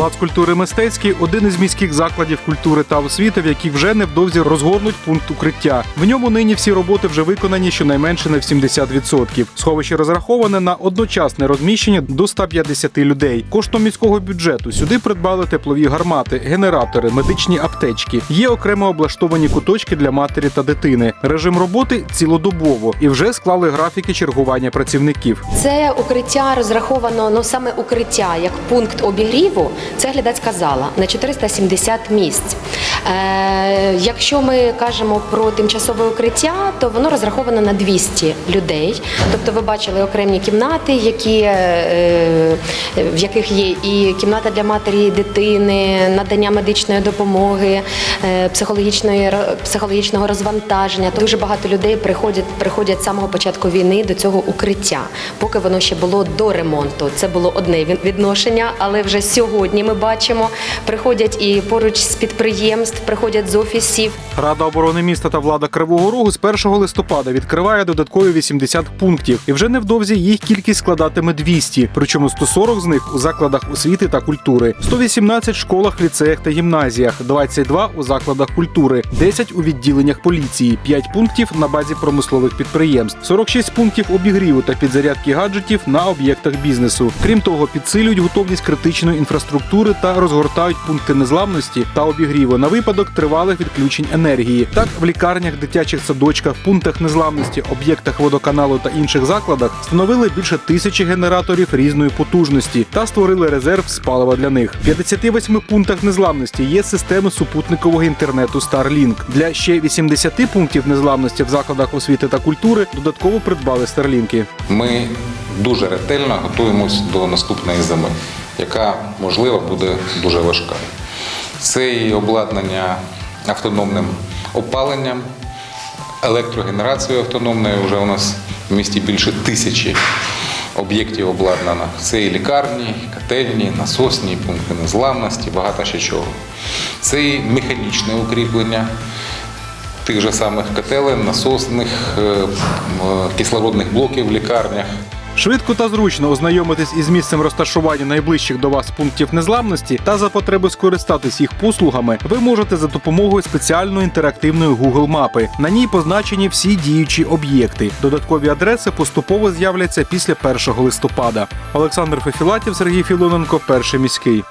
Палац культури мистецький один із міських закладів культури та освіти, в яких вже невдовзі розгорнуть пункт укриття. В ньому нині всі роботи вже виконані щонайменше на 70%. Сховище розраховане на одночасне розміщення до 150 людей. Коштом міського бюджету сюди придбали теплові гармати, генератори, медичні аптечки. Є окремо облаштовані куточки для матері та дитини. Режим роботи цілодобово і вже склали графіки чергування працівників. Це укриття розраховано, ну саме укриття як пункт обігріву, це глядацька зала на 470 місць. Е, якщо ми кажемо про тимчасове укриття, то воно розраховано на 200 людей. Тобто ви бачили окремі кімнати, які, е, в яких є і кімната для матері і дитини, надання медичної допомоги, е, психологічної психологічного розвантаження. Дуже багато людей приходять, приходять з самого початку війни до цього укриття, поки воно ще було до ремонту. Це було одне від- відношення, але вже сьогодні ми бачимо, приходять і поруч з підприємств, приходять з офісів. Рада оборони міста та влада Кривого Рогу з 1 листопада відкриває додаткові 80 пунктів, і вже невдовзі їх кількість складатиме 200, причому 140 з них у закладах освіти та культури, 118 в школах, ліцеях та гімназіях, 22 у закладах культури, 10 у відділеннях поліції, 5 пунктів на базі промислових підприємств, 46 пунктів обігріву та підзарядки гаджетів на об'єктах бізнесу. Крім того, підсилюють готовність критичної інфраструктури та розгортають пункти незламності та обігріву на випадок тривалих відключень енергії. Так, в лікарнях, дитячих садочках, пунктах незламності, об'єктах водоканалу та інших закладах встановили більше тисячі генераторів різної потужності та створили резерв з палива для них. В 58 пунктах незламності є системи супутникового інтернету Starlink. Для ще 80 пунктів незламності в закладах освіти та культури додатково придбали старлінки. Ми дуже ретельно готуємось до наступної зими, яка можливо буде дуже важка. Це і обладнання автономним опаленням, електрогенерацією автономною. Вже у нас в місті більше тисячі об'єктів обладнано. Це і лікарні, котельні, насосні, пункти незламності, багато ще чого. Це і механічне укріплення тих же самих котелень, насосних, е, кислородних блоків в лікарнях. Швидко та зручно ознайомитись із місцем розташування найближчих до вас пунктів незламності та за потреби скористатись їх послугами, ви можете за допомогою спеціальної інтерактивної Google мапи. На ній позначені всі діючі об'єкти. Додаткові адреси поступово з'являться після 1 листопада. Олександр Фефілатів, Сергій Філоненко, перший міський.